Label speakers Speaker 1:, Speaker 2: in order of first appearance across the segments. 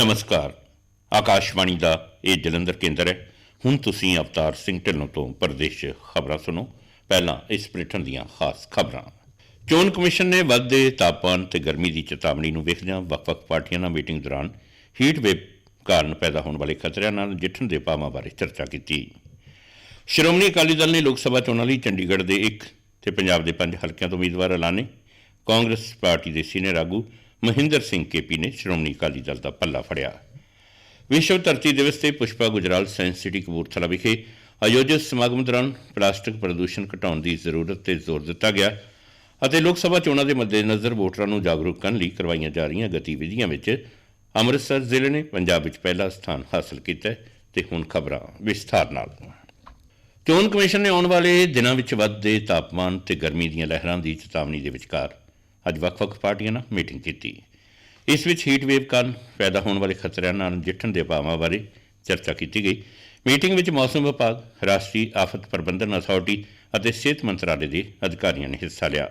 Speaker 1: ਨਮਸਕਾਰ। ਆਕਾਸ਼ਵਾਣੀ ਦਾ ਇਹ ਜਲੰਧਰ ਕੇਂਦਰ ਹੈ। ਹੁਣ ਤੁਸੀਂ ਅਵਤਾਰ ਸਿੰਘ ਢਿੱਲੋਂ ਤੋਂ ਪ੍ਰਦੇਸ਼ ਖਬਰਾਂ ਸੁਣੋ। ਪਹਿਲਾਂ ਇਸ ਬ੍ਰਿਟਨ ਦੀਆਂ ਖਾਸ ਖਬਰਾਂ। ਚੋਣ ਕਮਿਸ਼ਨ ਨੇ ਵੱਧਦੇ ਤਾਪਮਾਨ ਤੇ ਗਰਮੀ ਦੀ ਚੇਤਾਵਨੀ ਨੂੰ ਵੇਖਦਿਆਂ ਵੱਖ-ਵੱਖ ਪਾਰਟੀਆਂ ਨਾਲ ਮੀਟਿੰਗ ਦੌਰਾਨ ਹੀਟ ਵੇਵ ਕਾਰਨ ਪੈਦਾ ਹੋਣ ਵਾਲੇ ਖਤਰਿਆਂ ਨਾਲ ਨਜਿੱਠਣ ਦੇ ਉਪਾਵਾਂ ਬਾਰੇ ਚਰਚਾ ਕੀਤੀ। ਸ਼੍ਰੋਮਣੀ ਅਕਾਲੀ ਦਲ ਨੇ ਲੋਕ ਸਭਾ ਚੋਣਾਂ ਲਈ ਚੰਡੀਗੜ੍ਹ ਦੇ ਇੱਕ ਤੇ ਪੰਜਾਬ ਦੇ ਪੰਜ ਹਲਕਿਆਂ ਤੋਂ ਉਮੀਦਵਾਰ ਐਲਾਨੇ। ਕਾਂਗਰਸ ਪਾਰਟੀ ਦੇ ਸੀਨੀਅਰ ਆਗੂ ਮਹਿੰਦਰ ਸਿੰਘ ਕੇਪੀ ਨੇ ਸ਼੍ਰੋਮਣੀ ਅਕਾਲੀ ਦਲ ਦਾ ਪੱਲਾ ਫੜਿਆ। ਵਿਸ਼ਵ ਧਰਤੀ ਦਿਵਸ ਤੇ ਪੁਸ਼ਪਾ ਗੁਜਰਾਲ ਸਾਇੰਸ ਸਿਟੀ ਕਪੂਰਥਲਾ ਵਿਖੇ ਆਯੋਜਿਤ ਸਮਾਗਮ ਦੌਰਾਨ ਪਲਾਸਟਿਕ ਪ੍ਰਦੂਸ਼ਣ ਘਟਾਉਣ ਦੀ ਜ਼ਰੂਰਤ ਤੇ ਜ਼ੋਰ ਦਿੱਤਾ ਗਿਆ ਅਤੇ ਲੋਕ ਸਭਾ ਚੋਣਾਂ ਦੇ ਮੱਦੇਨਜ਼ਰ ਵੋਟਰਾਂ ਨੂੰ ਜਾਗਰੂਕ ਕਰਨ ਲਈ ਕਰਵਾਈਆਂ ਜਾ ਰਹੀਆਂ ਗਤੀਵਿਧੀਆਂ ਵਿੱਚ ਅੰਮ੍ਰਿਤਸਰ ਜ਼ਿਲ੍ਹੇ ਨੇ ਪੰਜਾਬ ਵਿੱਚ ਪਹਿਲਾ ਸਥਾਨ ਹਾਸਲ ਕੀਤਾ ਤੇ ਹੁਣ ਖਬਰਾਂ ਵਿਸਥਾਰ ਨਾਲ। ਚੋਣ ਕਮਿਸ਼ਨ ਨੇ ਆਉਣ ਵਾਲੇ ਦਿਨਾਂ ਵਿੱਚ ਵੱਧਦੇ ਤਾਪਮਾਨ ਤੇ ਗਰਮੀ ਦੀਆਂ ਲਹਿਰਾਂ ਦੀ ਚੇਤਾਵਨੀ ਦੇ ਵਿਚਕਾਰ ਅੱਜ ਵੱਖ-ਵੱਖ ਪਾਰਟੀਆਂ ਨਾਲ ਮੀਟਿੰਗ ਕੀਤੀ। ਇਸ ਵਿੱਚ ਹੀਟ ਵੇਵ ਕਾਰਨ ਪੈਦਾ ਹੋਣ ਵਾਲੇ ਖਤਰਿਆਂ ਨਾਲ ਨਜਿੱਠਣ ਦੇ ਉਪਾਵਾਂ ਬਾਰੇ ਚਰਚਾ ਕੀਤੀ ਗਈ। ਮੀਟਿੰਗ ਵਿੱਚ ਮੌਸਮ ਵਿਭਾਗ, ਰਾਸ਼ਟਰੀ ਆਫਤ ਪ੍ਰਬੰਧਨ ਅਥਾਰਟੀ ਅਤੇ ਸਿਹਤ ਮੰਤਰਾਲੇ ਦੇ ਅਧਿਕਾਰੀਆਂ ਨੇ ਹਿੱਸਾ ਲਿਆ।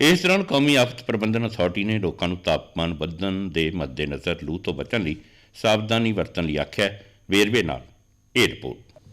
Speaker 1: ਇਸ ਦੌਰਾਨ ਕੌਮੀ ਆਫਤ ਪ੍ਰਬੰਧਨ ਅਥਾਰਟੀ ਨੇ ਲੋਕਾਂ ਨੂੰ ਤਾਪਮਾਨ ਵਧਣ ਦੇ ਮੱਦੇਨਜ਼ਰ ਲੂ ਤੋਂ ਬਚਣ ਲਈ ਸਾਵਧਾਨੀ ਵਰਤਣ ਲਈ ਆਖਿਆ। ਵੇਰਵੇ ਨਾਲ ਇਹ ਰਿਪੋਰਟ।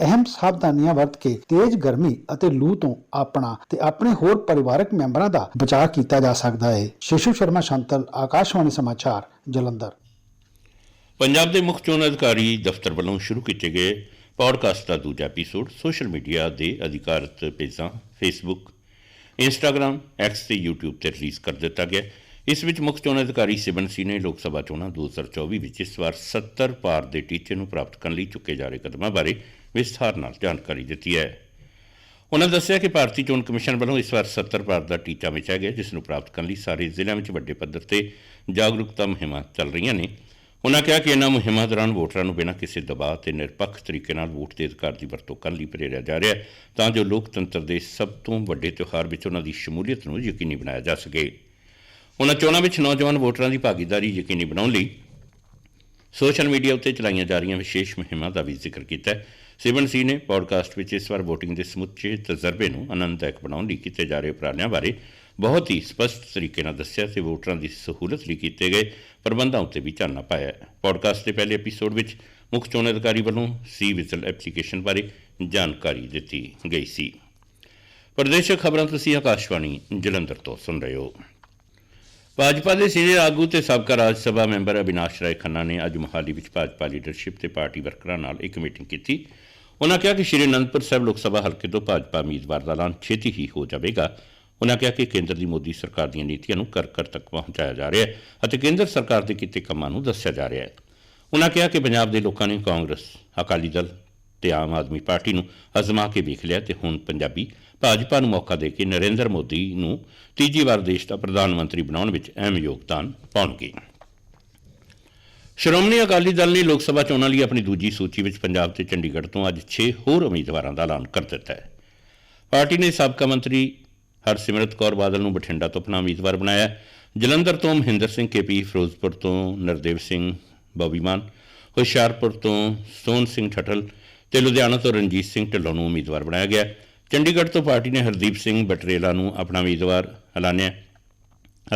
Speaker 2: ਅਹਿਮ ਸਾਵਧਾਨੀਆਂ ਵਰਤ ਕੇ ਤੇਜ਼ ਗਰਮੀ ਅਤੇ ਲੂ ਤੋਂ ਆਪਣਾ ਤੇ ਆਪਣੇ ਹੋਰ ਪਰਿਵਾਰਕ ਮੈਂਬਰਾਂ ਦਾ ਬਚਾਅ ਕੀਤਾ ਜਾ ਸਕਦਾ ਹੈ। ਸ਼ਿਸ਼ੂ ਸ਼ਰਮਾ, ਸ਼ੰਤਲ, ਆਕਾਸ਼ਵਾਣੀ ਸਮਾਚਾਰ, ਜਲੰਧਰ।
Speaker 1: ਪੰਜਾਬ ਦੇ ਮੁੱਖ ਚੋਣ ਅਧਿਕਾਰੀ ਦਫ਼ਤਰ ਵੱਲੋਂ ਸ਼ੁਰੂ ਕੀਤੇ ਗਏ ਪੌਡਕਾਸਟ ਦਾ ਦੂਜਾ ਐਪੀਸੋਡ ਸੋਸ਼ਲ ਮੀਡੀਆ ਦੇ ਅਧਿਕਾਰਤ ਪੇਜਾਂ ਫੇਸਬੁੱਕ ਇੰਸਟਾਗ੍ਰam ਐਕਸ ਤੇ YouTube ਤੇ ਰਿਲੀਜ਼ ਕਰ ਦਿੱਤਾ ਗਿਆ। ਇਸ ਵਿੱਚ ਮੁੱਖ ਚੋਣ ਅਧਿਕਾਰੀ ਸਿਬਨ ਸੀ ਨੇ ਲੋਕ ਸਭਾ ਚੋਣਾਂ 2024 ਵਿੱਚ ਇਸ ਵਾਰ 70 ਪਾਰ ਦੇ ਟੀਚੇ ਨੂੰ ਪ੍ਰਾਪਤ ਕਰਨ ਲਈ ਚੁੱਕੇ ਜਾ ਰਹੇ ਕਦਮਾਂ ਬਾਰੇ ਵਿਸਥਾਰ ਨਾਲ ਜਾਣਕਾਰੀ ਦਿੱਤੀ ਹੈ। ਉਨ੍ਹਾਂ ਦੱਸਿਆ ਕਿ ਭਾਰਤੀ ਚੋਣ ਕਮਿਸ਼ਨ ਵੱਲੋਂ ਇਸ ਵਾਰ 70 ਭਾਰਤ ਦਾ ਟੀਚਾ ਮਿਚਿਆ ਗਿਆ, ਜਿਸ ਨੂੰ ਪ੍ਰਾਪਤ ਕਰਨ ਲਈ ਸਾਰੇ ਜ਼ਿਲ੍ਹਿਆਂ ਵਿੱਚ ਵੱਡੇ ਪੱਧਰ ਤੇ ਜਾਗਰੂਕਤਾ ਮੁਹਿੰਮਾਂ ਚੱਲ ਰਹੀਆਂ ਨੇ। ਉਨ੍ਹਾਂ ਕਿਹਾ ਕਿ ਇਹਨਾਂ ਮੁਹਿੰਮਾਂ ਦੌਰਾਨ ਵੋਟਰਾਂ ਨੂੰ ਬਿਨਾਂ ਕਿਸੇ ਦਬਾਅ ਤੇ ਨਿਰਪੱਖ ਤਰੀਕੇ ਨਾਲ ਵੋਟ ਦੇ ਅਧਿਕਾਰ ਦੀ ਵਰਤੋਂ ਕਰਨ ਲਈ ਪ੍ਰੇਰਿਆ ਜਾ ਰਿਹਾ ਹੈ, ਤਾਂ ਜੋ ਲੋਕਤੰਤਰ ਦੇ ਸਭ ਤੋਂ ਵੱਡੇ ਤਿਉਹਾਰ ਵਿੱਚ ਉਹਨਾਂ ਦੀ ਸ਼ਮੂਲੀਅਤ ਨੂੰ ਯਕੀਨੀ ਬਣਾਇਆ ਜਾ ਸਕੇ। ਉਨ੍ਹਾਂ ਚੋਣਾਂ ਵਿੱਚ ਨੌਜਵਾਨ ਵੋਟਰਾਂ ਦੀ ਭਾਗੀਦਾਰੀ ਯਕੀਨੀ ਬਣਾਉਣ ਲਈ ਸੋਸ਼ਲ ਮੀਡੀਆ ਉੱਤੇ ਚਲਾਈਆਂ ਜਾ ਰਹੀਆਂ ਵਿਸ਼ੇਸ਼ ਮੁਹਿੰਮਾਂ ਦਾ ਵੀ ਜ਼ਿਕਰ ਕੀਤਾ ਹੈ। ਸਿਵਨ ਸੀ ਨੇ ਪੋਡਕਾਸਟ ਵਿੱਚ ਇਸ ਵਾਰ VOTING ਦੇ ਸਮੁੱਚੇ ਤਜਰਬੇ ਨੂੰ ਆਨੰਦਦਾਇਕ ਬਣਾਉਣ ਲਈ ਕੀਤੇ ਜਾ ਰਹੇ ਉਪਰਾਲਿਆਂ ਬਾਰੇ ਬਹੁਤ ਹੀ ਸਪਸ਼ਟ ਤਰੀਕੇ ਨਾਲ ਦੱਸਿਆ ਤੇ ਵੋਟਰਾਂ ਦੀ ਸਹੂਲਤ ਲਈ ਕੀਤੇ ਗਏ ਪ੍ਰਬੰਧਾਂ ਉੱਤੇ ਵੀ ਚਾਨਣਾ ਪਾਇਆ। ਹੈ ਪੋਡਕਾਸਟ ਦੇ ਪਹਿਲੇ ਐਪੀਸੋਡ ਵਿੱਚ ਮੁੱਖ ਚੋਣ ਅਧਿਕਾਰੀ ਵੱਲੋਂ ਸੀ ਵਿਜ਼ਲ ਐਪਲੀਕੇਸ਼ਨ ਬਾਰੇ ਜਾਣਕਾਰੀ ਦਿੱਤੀ ਗਈ ਸੀ। ਪ੍ਰਦੇਸ਼ਕ ਖਬਰਾਂ ਤੁਸੀਂ ਆਕਾਸ਼ਵਾਣੀ ਜਲੰਧਰ ਤੋਂ ਸੁਣ ਰਹੇ ਹੋ। ਭਾਜਪਾ ਦੇ ਸੀਨੀਅਰ ਆਗੂ ਤੇ ਸਾਬਕਾ ਰਾਜ ਸਭਾ ਮੈਂਬਰ ਅਵਿਨਾਸ਼ ਰਾਏ ਖੰਨਾ ਨੇ ਅੱਜ ਮੋਹਾਲੀ ਵਿੱਚ ਭਾਜਪਾ ਲੀਡਰਸ਼ਿਪ ਤੇ ਪਾਰਟੀ ਵਰਕਰਾਂ ਨਾਲ ਇੱਕ ਮੀਟਿੰਗ ਕੀਤੀ। ਉਹਨਾਂ ਕਿਹਾ ਕਿ ਸ਼੍ਰੀ ਅਨੰਦਪੁਰ ਸਾਹਿਬ ਲੋਕ ਸਭਾ ਹਲਕੇ ਤੋਂ ਭਾਜਪਾ ਉਮੀਦਵਾਰ ਦਾ ਐਲਾਨ ਛੇਤੀ ਹੀ ਹੋ ਜਾਵੇਗਾ। ਉਹਨਾਂ ਕਿਹਾ ਕਿ ਕੇਂਦਰ ਦੀ ਮੋਦੀ ਸਰਕਾਰ ਦੀਆਂ ਨੀਤੀਆਂ ਨੂੰ ਕਰ ਕਰ ਤੱਕ ਪਹੁੰਚਾਇਆ ਜਾ ਰਿਹਾ ਹੈ ਅਤੇ ਕੇਂਦਰ ਸਰਕਾਰ ਦੇ ਕੀਤੇ ਕੰਮਾਂ ਨੂੰ ਦੱਸਿਆ ਜਾ ਰਿਹਾ ਹੈ। ਉਹਨਾਂ ਕਿਹਾ ਕਿ ਪੰਜਾਬ ਦੇ ਲੋਕਾਂ ਨੇ ਕਾਂਗਰਸ, ਅਕਾਲੀ ਦਲ ਤੇ ਆਮ ਆਦਮੀ ਪਾਰਟੀ ਨੂੰ ਅਜ਼ਮਾ ਕੇ ਵੇਖ ਲਿਆ ਤੇ ਹੁਣ ਪੰਜਾਬੀ ਭਾਜਪਾ ਨੂੰ ਮੌਕਾ ਦੇ ਕੇ ਨਰਿੰਦਰ ਮੋਦੀ ਨੂੰ ਤੀਜੀ ਵਾਰ ਦੇਸ਼ ਦਾ ਪ੍ਰਧਾਨ ਮੰਤਰੀ ਬਣਾਉਣ ਵਿੱਚ ਅਹਿਮ ਯੋਗਦਾਨ ਪਾਉਣਗੇ। ਸ਼੍ਰੋਮਣੀ ਅਕਾਲੀ ਦਲ ਨੇ ਲੋਕ ਸਭਾ ਚੋਣਾਂ ਲਈ ਆਪਣੀ ਦੂਜੀ ਸੂਚੀ ਵਿੱਚ ਪੰਜਾਬ ਤੇ ਚੰਡੀਗੜ੍ਹ ਤੋਂ ਅੱਜ 6 ਹੋਰ ਉਮੀਦਵਾਰਾਂ ਦਾ ਐਲਾਨ ਕਰ ਦਿੱਤਾ ਹੈ। ਪਾਰਟੀ ਨੇ ਸਾਬਕਾ ਮੰਤਰੀ ਹਰਸਿਮਰਤ ਕੌਰ ਬਾਦਲ ਨੂੰ ਬਠਿੰਡਾ ਤੋਂ ਆਪਣਾ ਉਮੀਦਵਾਰ ਬਣਾਇਆ ਜਲੰਧਰ ਤੋਂ ਮਹਿੰਦਰ ਸਿੰਘ ਕੇਪੀ ਫਿਰੋਜ਼ਪੁਰ ਤੋਂ ਨਰਦੇਵ ਸਿੰਘ ਬੋਬੀਮਾਨ ਹੁਸ਼ਿਆਰਪੁਰ ਤੋਂ ਸੋਨ ਸਿੰਘ ਠੱਠਲ ਤੇ ਲੁਧਿਆਣਾ ਤੋਂ ਰਣਜੀਤ ਸਿੰਘ ਢਿੱਲੋਂ ਨੂੰ ਉਮੀਦਵਾਰ ਬਣਾਇਆ ਗਿਆ ਚੰਡੀਗੜ੍ਹ ਤੋਂ ਪਾਰਟੀ ਨੇ ਹਰਦੀਪ ਸਿੰਘ ਬਟਰੇਲਾ ਨੂੰ ਆਪਣਾ ਉਮੀਦਵਾਰ ਐਲਾਨਿਆ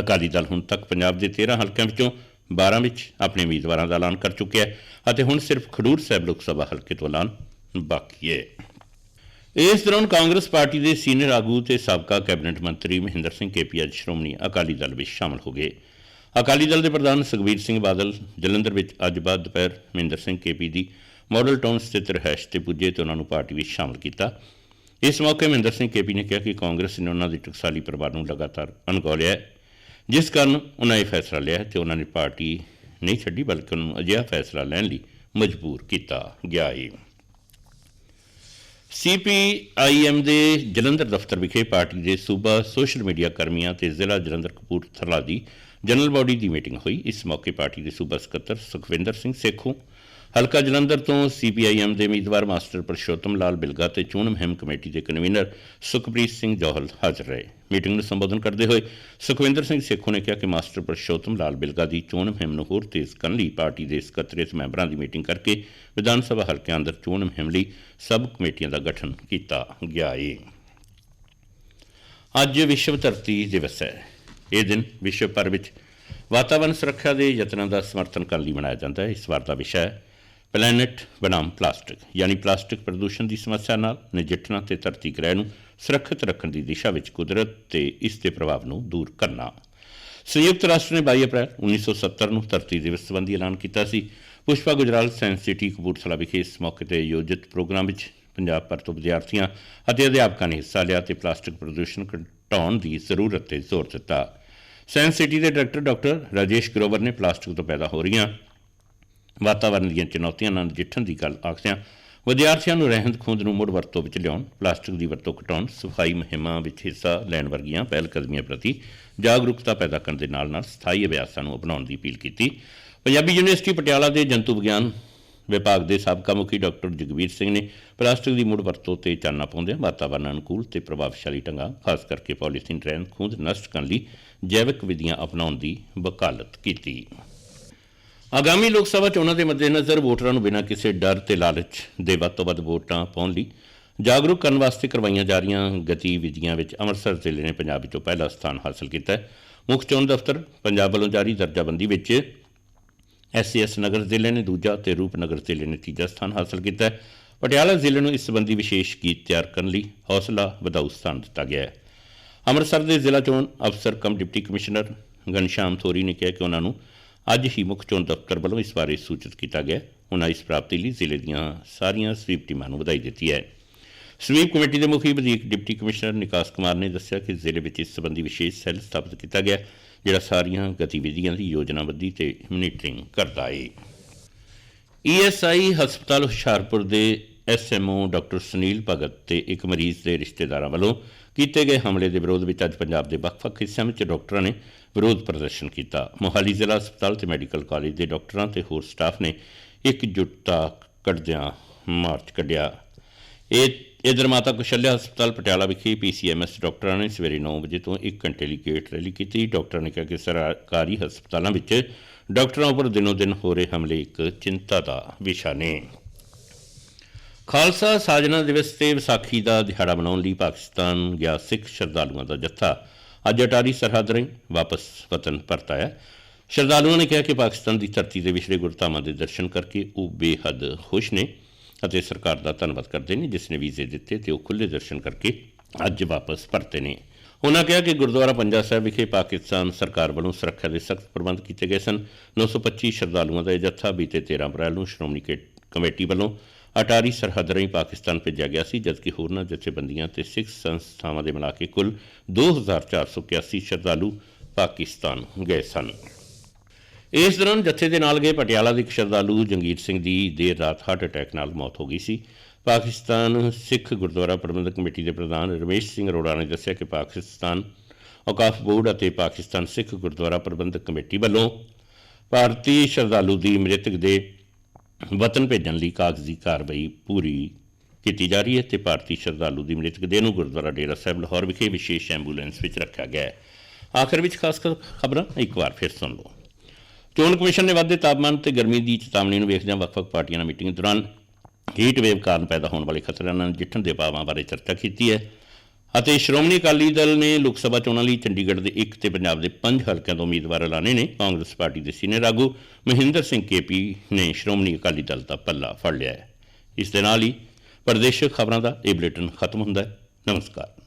Speaker 1: ਅਕਾਲੀ ਦਲ ਹੁਣ ਤੱਕ ਪੰਜਾਬ ਦੇ 13 ਹਲਕਿਆਂ ਵਿੱਚੋਂ 12 ਵਿੱਚ ਆਪਣੇ ਉਮੀਦਵਾਰਾਂ ਦਾ ਐਲਾਨ ਕਰ ਚੁੱਕਿਆ ਹੈ ਅਤੇ ਹੁਣ ਸਿਰਫ ਖਡੂਰ ਸਾਹਿਬ ਲੋਕ ਸਭਾ ਹਲਕੇ ਤੋਂ ਐਲਾਨ ਬਾਕੀ ਹੈ। ਇਸ ਦੌਰਾਨ ਕਾਂਗਰਸ ਪਾਰਟੀ ਦੇ ਸੀਨੀਅਰ ਆਗੂ ਤੇ ਸਾਬਕਾ ਕੈਬਨਿਟ ਮੰਤਰੀ ਮਹਿੰਦਰ ਸਿੰਘ ਕੇਪੀ ਅੱਜ ਸ਼੍ਰੋਮਣੀ ਅਕਾਲੀ ਦਲ ਵਿੱਚ ਸ਼ਾਮਲ ਹੋ ਗਏ। ਅਕਾਲੀ ਦਲ ਦੇ ਪ੍ਰਧਾਨ ਸੁਖਬੀਰ ਸਿੰਘ ਬਾਦਲ, ਜਲੰਧਰ ਵਿੱਚ ਅੱਜ ਬਾਅਦ ਦੁਪਹਿਰ ਮਹਿੰਦਰ ਸਿੰਘ ਕੇਪੀ ਦੀ ਮਾਡਲ ਟਾਊਨ ਸਥਿਤ ਰਹਿਸ਼ ਤੇ ਪੁੱਜੇ ਤੇ ਉਹਨਾਂ ਨੂੰ ਪਾਰਟੀ ਵਿੱਚ ਸ਼ਾਮਲ ਕੀਤਾ। ਇਸ ਮੌਕੇ ਮਹਿੰਦਰ ਸਿੰਘ ਕੇਪੀ ਨੇ ਕਿਹਾ ਕਿ ਕਾਂਗਰਸ ਨੇ ਉਹਨਾਂ ਦੀ ਟਕਸਾਲੀ ਪਰਿਵਾਰ ਨੂੰ ਲਗਾਤਾਰ ਅਣਗੌਲਿਆ ਹੈ। ਜਿਸ ਕਾਰਨ ਉਹਨਾਂ ਇਹ ਫੈਸਲਾ ਲਿਆ ਹੈ ਤੇ ਉਹਨਾਂ ਨੇ ਪਾਰਟੀ ਨਹੀਂ ਛੱਡੀ, ਬਲਕਿ ਉਹਨਾਂ ਨੂੰ ਅਜਿਹਾ ਫੈਸਲਾ ਲੈਣ ਲਈ ਮਜਬੂਰ ਕੀਤਾ ਗਿਆ ਹੈ ਸੀਪੀਆਈਐਮ ਦੇ ਜਲੰਧਰ ਦਫ਼ਤਰ ਵਿਖੇ ਪਾਰਟੀ ਦੇ ਸੂਬਾ ਸੋਸ਼ਲ ਮੀਡੀਆ ਕਰਮੀਆਂ ਤੇ ਜ਼ਿਲ੍ਹਾ ਜਲੰਧਰ ਕਪੂਰਥਲਾ ਦੀ ਜਨਰਲ ਬਾਡੀ ਦੀ ਮੀਟਿੰਗ ਹੋਈ। ਇਸ ਮੌਕੇ ਪਾਰਟੀ ਦੇ ਸੂਬਾ ਸਕੱਤਰ ਸੁਖਵਿੰਦਰ ਸਿੰਘ ਸੇਖੋਂ ਹਲਕਾ ਜਲੰਧਰ ਤੋਂ ਸੀਪੀਆਈਐਮ ਦੇ ਉਮੀਦਵਾਰ ਮਾਸਟਰ ਪਰਸ਼ੋਤਮ ਲਾਲ ਬਿਲਗਾ ਤੇ ਚੋਣ ਮੁਹਿੰਮ ਕਮੇਟੀ ਦੇ ਕਨਵੀਨਰ ਸੁਖਪ੍ਰੀਤ ਸਿੰਘ ਜੋਹਲ ਹਾਜ਼ਰ ਰਹੇ। ਮੀਟਿੰਗ ਨੂੰ ਸੰਬੋਧਨ ਕਰਦੇ ਹੋਏ ਸੁਖਵਿੰਦਰ ਸਿੰਘ ਸੇਖੋਂ ਨੇ ਕਿਹਾ ਕਿ ਮਾਸਟਰ ਪਰਸ਼ੋਤਮ ਲਾਲ ਬਿਲਗਾ ਦੀ ਚੋਣ ਮੁਹਿੰਮ ਨੂੰ ਹੋਰ ਤੇਜ਼ ਕਰਨ ਲਈ ਪਾਰਟੀ ਦੇ ਸਕੱਤਰੇਤ ਮੈਂਬਰਾਂ ਦੀ ਮੀਟਿੰਗ ਕਰਕੇ ਵਿਧਾਨ ਸਭਾ ਹਲਕਿਆਂ ਅੰਦਰ ਚੋਣ ਮੁਹਿੰਮ ਲਈ ਸਬ ਕਮੇਟੀਆਂ ਦਾ ਗਠਨ ਕੀਤਾ ਗਿਆ ਹੈ ਅੱਜ ਵਿਸ਼ਵ ਧਰਤੀ ਦਿਵਸ ਹੈ। ਇਹ ਦਿਨ ਵਿਸ਼ਵ ਭਰ ਵਿੱਚ ਵਾਤਾਵਰਣ ਸੁਰੱਖਿਆ ਦੇ ਯਤਨਾਂ ਦਾ ਸਮਰਥਨ ਕਰਨ ਲਈ ਮਨਾਇਆ ਜਾਂਦਾ ਹੈ। ਇਸ ਵਾਰ ਦਾ ਵਿਸ਼ਾ ਹੈ ਪਲੈਨਟ ਬਨਾਮ ਪਲਾਸਟਿਕ, ਯਾਨੀ ਪਲਾਸਟਿਕ ਪ੍ਰਦੂਸ਼ਣ ਦੀ ਸਮੱਸਿਆ ਨਾਲ ਨਜਿੱਠਣਾ ਤੇ ਧਰਤੀ ਗ੍ਰਹਿ ਨੂੰ ਸੁਰੱਖਿਅਤ ਰੱਖਣ ਦੀ ਦਿਸ਼ਾ ਵਿੱਚ ਕੁਦਰਤ ਤੇ ਇਸ ਦੇ ਪ੍ਰਭਾਵ ਨੂੰ ਦੂਰ ਕਰਨਾ। ਸੰਯੁਕਤ ਰਾਸ਼ਟਰ ਨੇ 22 ਅਪ੍ਰੈਲ 1970 ਨੂੰ ਧਰਤੀ ਦਿਵਸ ਸੰਬੰਧੀ ਐਲਾਨ ਕੀਤਾ ਸੀ। ਪੁਸ਼ਪਾ ਗੁਜਰਾਲ ਸਾਇੰਸ ਸਿਟੀ, ਕਪੂਰਥਲਾ ਵਿਖੇ ਇਸ ਮੌਕੇ ਤੇ ਆਯੋਜਿਤ ਪ੍ਰੋਗਰਾਮ ਵਿੱਚ ਪੰਜਾਬ ਭਰ ਤੋਂ ਵਿਦਿਆਰਥੀਆਂ ਅਤੇ ਅਧਿਆਪਕਾਂ ਨੇ ਹਿੱਸਾ ਲਿਆ ਤੇ ਪਲਾਸਟਿਕ ਪ੍ਰਦੂਸ਼ਣ ਘਟਾਉਣ ਦੀ ਜ਼ਰੂਰਤ ਤੇ ਜ਼ੋਰ ਦਿੱਤਾ। ਸਾਇੰਸ ਸਿਟੀ ਦੇ ਡਾਇਰੈਕਟਰ ਡਾਕਟਰ ਰਾਜੇਸ਼ ਗਰੋਵਰ ਨੇ ਪਲਾਸਟਿਕ ਤੋਂ ਪੈਦਾ ਹੋ ਰਹੀਆਂ ਵਾਤਾਵਰਣ ਦੀਆਂ ਚੁਣੌਤੀਆਂ ਨਾਲ ਨਜਿੱਠਣ ਦੀ ਗੱਲ ਆਖਦਿਆਂ ਵਿਦਿਆਰਥੀਆਂ ਨੂੰ ਰਹਿੰਦ ਖੂੰਹਦ ਨੂੰ ਮੁੜ ਵਰਤੋਂ ਵਿੱਚ ਲਿਆਉਣ, ਪਲਾਸਟਿਕ ਦੀ ਵਰਤੋਂ ਘਟਾਉਣ, ਸਫ਼ਾਈ ਮੁਹਿੰਮਾਂ ਵਿੱਚ ਹਿੱਸਾ ਲੈਣ ਵਰਗੀਆਂ ਪਹਿਲ ਕਦਮੀਆਂ ਪ੍ਰਤੀ ਜਾਗਰੂਕਤਾ ਪੈਦਾ ਕਰਨ ਦੇ ਨਾਲ ਨਾਲ ਸਥਾਈ ਅਭਿਆਸਾਂ ਨੂੰ ਅਪਣਾਉਣ ਦੀ ਅਪੀਲ ਕੀਤੀ। ਪੰਜਾਬੀ ਯੂਨੀਵਰਸਿਟੀ ਪਟਿਆਲਾ ਦੇ ਜੰਤੂ ਵਿਗਿਆਨ ਵਿਭਾਗ ਦੇ ਸਾਬਕਾ ਮੁਖੀ ਡਾਕਟਰ ਜਗਵੀਰ ਸਿੰਘ ਨੇ ਪਲਾਸਟਿਕ ਦੀ ਮੁੜ ਵਰਤੋਂ ਤੇ ਚਾਨਣਾ ਪਾਉਂਦਿਆਂ ਵਾਤਾਵਰਣ ਅਨੁਕੂਲ ਤੇ ਪ੍ਰਭਾਵਸ਼ਾਲੀ ਢੰਗਾਂ, ਖਾਸ ਕਰਕੇ ਪੋਲੀਥੀਨ ਰਹਿੰਦ ਖੂੰਹਦ ਨਸ਼ਟ ਕਰਨ ਲਈ ਜੈਵਿਕ ਵਿਧੀਆਂ ਅਪਣਾਉਣ ਦੀ ਵਕਾਲਤ ਕੀਤੀ। ਆਗਾਮੀ ਲੋਕ ਸਭਾ ਚੋਣਾਂ ਦੇ ਮੱਦੇਨਜ਼ਰ ਵੋਟਰਾਂ ਨੂੰ ਬਿਨਾਂ ਕਿਸੇ ਡਰ ਤੇ ਲਾਲਚ ਦੇ ਵੱਧ ਤੋਂ ਵੱਧ ਵੋਟਾਂ ਪਾਉਣ ਲਈ ਜਾਗਰੂਕ ਕਰਨ ਵਾਸਤੇ ਕਰਵਾਈਆਂ ਜਾ ਰਹੀਆਂ ਗਤੀਵਿਧੀਆਂ ਵਿੱਚ ਅੰਮ੍ਰਿਤਸਰ ਜ਼ਿਲ੍ਹੇ ਨੇ ਪੰਜਾਬ ਵਿੱਚੋਂ ਪਹਿਲਾ ਸਥਾਨ ਹਾਸਲ ਕੀਤਾ ਹੈ। ਮੁੱਖ ਚੋਣ ਦਫ਼ਤਰ ਪੰਜਾਬ ਵੱਲੋਂ ਜਾਰੀ ਦਰਜਾਬੰਦੀ ਵਿੱਚ ਐਸਸੀਐਸ ਨਗਰ ਜ਼ਿਲ੍ਹੇ ਨੇ ਦੂਜਾ ਤੇ ਰੂਪਨਗਰ ਜ਼ਿਲ੍ਹੇ ਨੇ ਤੀਜਾ ਸਥਾਨ ਹਾਸਲ ਕੀਤਾ ਹੈ। ਪਟਿਆਲਾ ਜ਼ਿਲ੍ਹੇ ਨੂੰ ਇਸ ਸੰਬੰਧੀ ਵਿਸ਼ੇਸ਼ ਗੀਤ ਤਿਆਰ ਕਰਨ ਲਈ ਹੌਸਲਾ ਵਧਾਊ ਸਥਾਨ ਦਿੱਤਾ ਗਿਆ ਹੈ। ਅੰਮ੍ਰਿਤਸਰ ਦੇ ਜ਼ਿਲ੍ਹਾ ਚੋਣ ਅਫਸਰ ਕਮ ਡਿਪਟੀ ਕਮਿਸ਼ਨਰ ਘਨਸ਼ਾਮ ਥੋਰੀ ਨੇ ਕਿਹਾ ਕਿ ਉਹਨਾਂ ਨੂੰ ਅੱਜ ਹੀ ਮੁੱਖ ਚੋਣ ਦਫ਼ਤਰ ਵੱਲੋਂ ਇਸ ਬਾਰੇ ਸੂਚਿਤ ਕੀਤਾ ਗਿਆ ਹੈ। ਉਹਨਾਂ ਇਸ ਪ੍ਰਾਪਤੀ ਲਈ ਜ਼ਿਲ੍ਹੇ ਦੀਆਂ ਸਾਰੀਆਂ ਸਵੀਪ ਟੀਮਾਂ ਨੂੰ ਵਧਾਈ ਦਿੱਤੀ ਹੈ ਸਵੀਪ ਕਮੇਟੀ ਦੇ ਮੁਖੀ ਵਧੀਕ ਡਿਪਟੀ ਕਮਿਸ਼ਨਰ ਨਿਕਾਸ ਕੁਮਾਰ ਨੇ ਦੱਸਿਆ ਕਿ ਜ਼ਿਲ੍ਹੇ ਵਿੱਚ ਇਸ ਸੰਬੰਧੀ ਵਿਸ਼ੇਸ਼ ਸੈੱਲ ਸਥਾਪਿਤ ਕੀਤਾ ਗਿਆ ਹੈ, ਜਿਹੜਾ ਸਾਰੀਆਂ ਗਤੀਵਿਧੀਆਂ ਦੀ ਯੋਜਨਾਬੱਧੀ ਤੇ ਮੋਨੀਟਰਿੰਗ ਕਰਦਾ ਹੈ ਈਐਸਆਈ ਹਸਪਤਾਲ ਹੁਸ਼ਿਆਰਪੁਰ ਦੇ ਐਸਐਮਓ ਡਾਕਟਰ ਸੁਨੀਲ ਭਗਤ ਤੇ ਇੱਕ ਮਰੀਜ਼ ਦੇ ਰਿਸ਼ਤੇਦਾਰਾਂ ਵੱਲੋਂ ਕੀਤੇ ਗਏ ਹਮਲੇ ਦੇ ਵਿਰੋਧ ਵਿੱਚ ਅੱਜ ਪੰਜਾਬ ਦੇ ਵੱਖ-ਵੱਖ ਹਿੱਸਿਆਂ ਵਿੱਚ ਡਾਕਟਰਾਂ ਨੇ ਵਿਰੋਧ ਪ੍ਰਦਰਸ਼ਨ ਕੀਤਾ। ਮੋਹਾਲੀ ਜ਼ਿਲ੍ਹਾ ਹਸਪਤਾਲ ਤੇ ਮੈਡੀਕਲ ਕਾਲਜ ਦੇ ਡਾਕਟਰਾਂ ਤੇ ਹੋਰ ਸਟਾਫ ਨੇ ਇਕਜੁੱਟਤਾ ਕੱਢਦਿਆਂ ਮਾਰਚ ਕੱਢਿਆ। ਇਹ ਇਧਰ ਮਾਤਾ ਕੁਸ਼ਲਿਆ ਹਸਪਤਾਲ ਪਟਿਆਲਾ ਵਿਖੇ ਪੀਸੀਐਮਐਸ ਡਾਕਟਰਾਂ ਨੇ ਸਵੇਰੇ 9 ਵਜੇ ਤੋਂ 1 ਘੰਟੇ ਲਈ ਗੇਟ ਰੈਲੀ ਕੀਤੀ। ਡਾਕਟਰਾਂ ਨੇ ਕਿਹਾ ਕਿ ਸਰਕਾਰੀ ਹਸਪਤਾਲਾਂ ਵਿੱਚ ਡਾਕਟਰਾਂ ਉੱਪਰ ਦਿਨੋ ਦਿਨ ਹੋ ਰਹੇ ਹਮਲੇ ਇੱਕ ਚਿੰਤਾ ਦਾ ਵਿਸ਼ਾ ਨੇ। ਖਾਲਸਾ ਸਾਜਨਾ ਦਿਵਸ ਤੇ ਵਿਸਾਖੀ ਦਾ ਦਿਹਾੜਾ ਮਨਾਉਣ ਲਈ ਪਾਕਿਸਤਾਨ ਗਿਆ ਸਿੱਖ ਸ਼ਰਧਾਲੂਆਂ ਦਾ ਜੱਥਾ। ਅੱਜ ਅਟਾਰੀ ਸਰਹੱਦ ਰਾਹੀਂ, ਵਾਪਸ ਵਤਨ ਪਰਤ ਆਇਆ। ਸ਼ਰਧਾਲੂਆਂ ਨੇ ਕਿਹਾ ਕਿ ਪਾਕਿਸਤਾਨ ਦੀ ਧਰਤੀ ਦੇ ਵਿਛੜੇ ਗੁਰਧਾਮਾਂ ਦੇ ਦਰਸ਼ਨ ਕਰਕੇ ਉਹ ਬੇਹੱਦ ਖੁਸ਼ ਨੇ ਅਤੇ ਸਰਕਾਰ ਦਾ ਧੰਨਵਾਦ ਕਰਦੇ ਨੇ, ਜਿਸ ਨੇ ਵੀਜ਼ੇ ਦਿੱਤੇ ਤੇ ਉਹ ਖੁੱਲੇ ਦਰਸ਼ਨ ਕਰਕੇ ਅੱਜ ਵਾਪਸ ਪਰਤੇ ਨੇ। ਉਹਨਾਂ ਕਿਹਾ ਕਿ ਗੁਰਦੁਆਰਾ ਪੰਜਾ ਸਾਹਿਬ ਵਿਖੇ ਪਾਕਿਸਤਾਨ ਸਰਕਾਰ ਵੱਲੋਂ ਸੁਰੱਖਿਆ ਦੇ ਸਖਤ ਪ੍ਰਬੰਧ ਕੀਤੇ ਗਏ ਸਨ। 925 ਸ਼ਰਧਾਲੂਆਂ ਦਾ ਇਹ ਜੱਥਾ ਬੀਤੇ 13 ਅਪ੍ਰੈਲ ਨੂੰ ਸ਼੍ਰੋਮਣੀ ਕਮੇਟੀ ਵੱਲੋਂ ਅਟਾਰੀ ਸਰਹੱਦ ਰਾਹੀਂ ਪਾਕਿਸਤਾਨ ਭੇਜਿਆ ਗਿਆ ਸੀ, ਜਦਕਿ ਹੋਰਨਾਂ ਜਥੇਬੰਦੀਆਂ ਤੇ ਸਿੱਖ ਸੰਸਥਾਵਾਂ ਦੇ ਮਿਲਾ ਕੇ ਕੁੱਲ 2481 ਸ਼ਰਧਾਲੂ ਪਾਕਿਸਤਾਨ ਗਏ ਸਨ। ਇਸ ਦੌਰਾਨ ਜਥੇ ਦੇ ਨਾਲ ਗਏ ਪਟਿਆਲਾ ਦੇ ਇੱਕ ਸ਼ਰਧਾਲੂ ਜੰਗੀਰ ਸਿੰਘ ਦੀ ਦੇਰ ਰਾਤ ਹਾਰਟ ਅਟੈਕ ਨਾਲ ਮੌਤ ਹੋ ਗਈ ਸੀ। ਪਾਕਿਸਤਾਨ ਸਿੱਖ ਗੁਰਦੁਆਰਾ ਪ੍ਰਬੰਧਕ ਕਮੇਟੀ ਦੇ ਪ੍ਰਧਾਨ ਰਮੇਸ਼ ਸਿੰਘ ਅਰੋੜਾ ਨੇ ਦੱਸਿਆ ਕਿ ਪਾਕਿਸਤਾਨ ਔਕਾਫ ਬੋਰਡ ਅਤੇ ਪਾਕਿਸਤਾਨ ਸਿੱਖ ਗੁਰਦੁਆਰਾ ਪ੍ਰਬੰਧਕ ਕਮੇਟੀ ਵੱਲੋਂ ਭਾਰਤੀ ਸ਼ਰਧਾਲੂ ਦੀ ਮ੍ਰਿਤਕ ਦੇ ਵਤਨ ਭੇਜਣ ਲਈ ਕਾਗਜ਼ੀ ਕਾਰਵਾਈ ਪੂਰੀ ਕੀਤੀ ਜਾ ਰਹੀ ਹੈ ਤੇ ਭਾਰਤੀ ਸ਼ਰਧਾਲੂ ਦੀ ਮ੍ਰਿਤਕ ਦੇਹ ਨੂੰ ਗੁਰਦੁਆਰਾ ਡੇਰਾ ਸਾਹਿਬ ਲਾਹੌਰ ਵਿਖੇ ਵਿਸ਼ੇਸ਼ ਐਂਬੂਲੈਂਸ ਵਿੱਚ ਰੱਖਿਆ ਗਿਆ ਹੈ। ਆਖਰ ਵਿੱਚ ਖਾਸ ਖਬਰਾਂ ਇੱਕ ਵਾਰ ਫਿਰ ਸੁਣ ਲਓ। ਚੋਣ ਕਮਿਸ਼ਨ ਨੇ ਵਾਧੇ ਤਾਪਮਾਨ ਤੇ ਗਰਮੀ ਦੀ ਚੇਤਾਵਨੀ ਨੂੰ ਵੇਖਦਿਆਂ ਵੱਖ-ਵੱਖ ਪਾਰਟੀਆਂ ਨਾਲ ਮੀਟਿੰਗ ਦੌਰਾਨ ਹੀਟ ਵੇਵ ਕਾਰਨ ਪੈਦਾ ਹੋਣ ਵਾਲੇ ਖਤਰਿਆਂ ਨਾਲ ਨਜਿੱਠਣ ਦੇ ਉਪਾਵਾਂ ਬਾਰੇ ਚਰਚਾ ਕੀਤੀ ਹੈ। ਅਤੇ ਸ਼੍ਰੋਮਣੀ ਅਕਾਲੀ ਦਲ ਨੇ ਲੋਕ ਸਭਾ ਚੋਣਾਂ ਲਈ ਚੰਡੀਗੜ੍ਹ ਦੇ ਇੱਕ ਤੇ ਪੰਜਾਬ ਦੇ ਪੰਜ ਹਲਕਿਆਂ ਤੋਂ ਉਮੀਦਵਾਰ ਐਲਾਨੇ ਨੇ। ਕਾਂਗਰਸ ਪਾਰਟੀ ਦੇ ਸੀਨੀਅਰ ਆਗੂ ਮਹਿੰਦਰ ਸਿੰਘ ਕੇਪੀ ਨੇ ਸ਼੍ਰੋਮਣੀ ਅਕਾਲੀ ਦਲ ਦਾ ਪੱਲਾ ਫੜ ਲਿਆ ਹੈ। ਇਸ ਦੇ ਨਾਲ ਹੀ ਪ੍ਰਦੇਸ਼ਕ ਖਬਰਾਂ ਦਾ ਇਹ ਬੁਲੇਟਿਨ ਖਤਮ ਹੁੰਦਾ ਹੈ। ਨਮਸਕਾਰ।